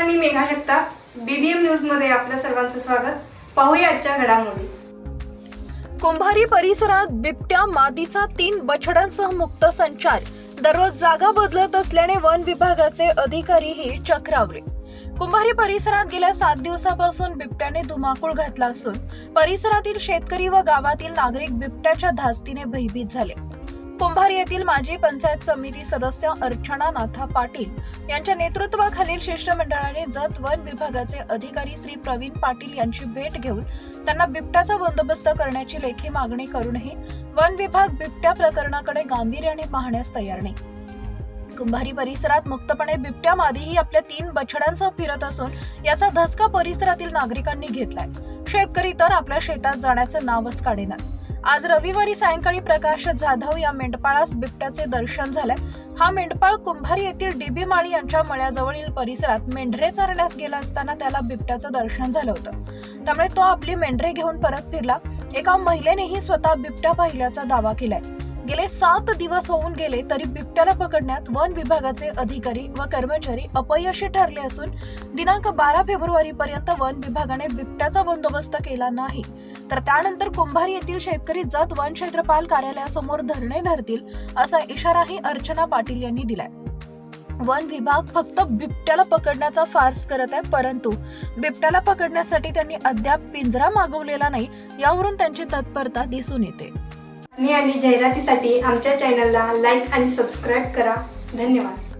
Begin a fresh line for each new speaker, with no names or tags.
Megha Jagtap. BBM न्यूजमध्ये आपल्या सर्वांचं स्वागत. पाहूया आजच्या घडामोडी.
कुंभारी परिसरात बिबट्या मादीचा तीन बछड्यांसह मुक्त संचार. दररोज जागा बदलत असल्याने वन विभागाचे अधिकारीही चक्रावले. कुंभारी परिसरात गेल्या सात दिवसापासून बिबट्याने धुमाकूळ घातला असून परिसरातील शेतकरी व गावातील नागरिक बिबट्याच्या धास्तीने भयभीत झाले. कुंभारी येथील माजी पंचायत समिती सदस्य अर्चना नाथा पाटील यांच्या नेतृत्वाखालील शिष्टमंडळाने जत वन विभागाचे अधिकारी श्री प्रवीण पाटील यांची भेट घेऊन त्यांना बिबट्याचा बंदोबस्त करण्याची लेखी मागणी करूनही वन विभाग बिबट्या प्रकरणाकडे गांभीर्याने पाहण्यास तयार नाही. कुंभारी परिसरात मुक्तपणे बिबट्या मादीही आपल्या तीन बछड्यांसह फिरत असून याचा धसका परिसरातील नागरिकांनी घेतलाय. शेतकरी तर आपल्या शेतात जाण्याचं नावच काढेनात आज रविवारी सायंकाळी प्रकाश जाधव या मेंढपाळास बिबट्याचे दर्शन झाले. हा मेंढपाळ कुंभारी येथील डीबी माळी यांच्या मळ्याजवळील परिसरात मेंढरे चारण्यास गेला असताना त्याला बिबट्याचं दर्शन झालं होतं. त्यामुळे तो आपली मेंढरे घेऊन परत फिरला. एका महिलेनेही स्वतः बिबट्या पाहिल्याचा दावा केलाय. गेले सात दिवस होऊन गेले तरी बिबट्याला पकडण्यात वन विभागाचे अधिकारी व कर्मचारी अपयशी ठरले असून दिनांक बारा फेब्रुवारी पर्यंत वन विभागाने बिबट्याचा बंदोबस्त केला नाही. तर त्यानंतर कुंभारी येथील शेतकरी जत वन क्षेत्रपाल कार्यालयासमोर धरणे धरतील असा इशाराही अर्चना पाटील यांनी दिलाय. वन विभाग फक्त बिबट्याला पकडण्याचा फार्स करत आहे परंतु बिबट्याला पकडण्यासाठी त्यांनी अद्याप पिंजरा मागवलेला नाही यावरून त्यांची तत्परता दिसून येते.
आणि आणि जाहिरातीसाठी आमच्या चॅनलला लाईक आणि सबस्क्राईब करा. धन्यवाद.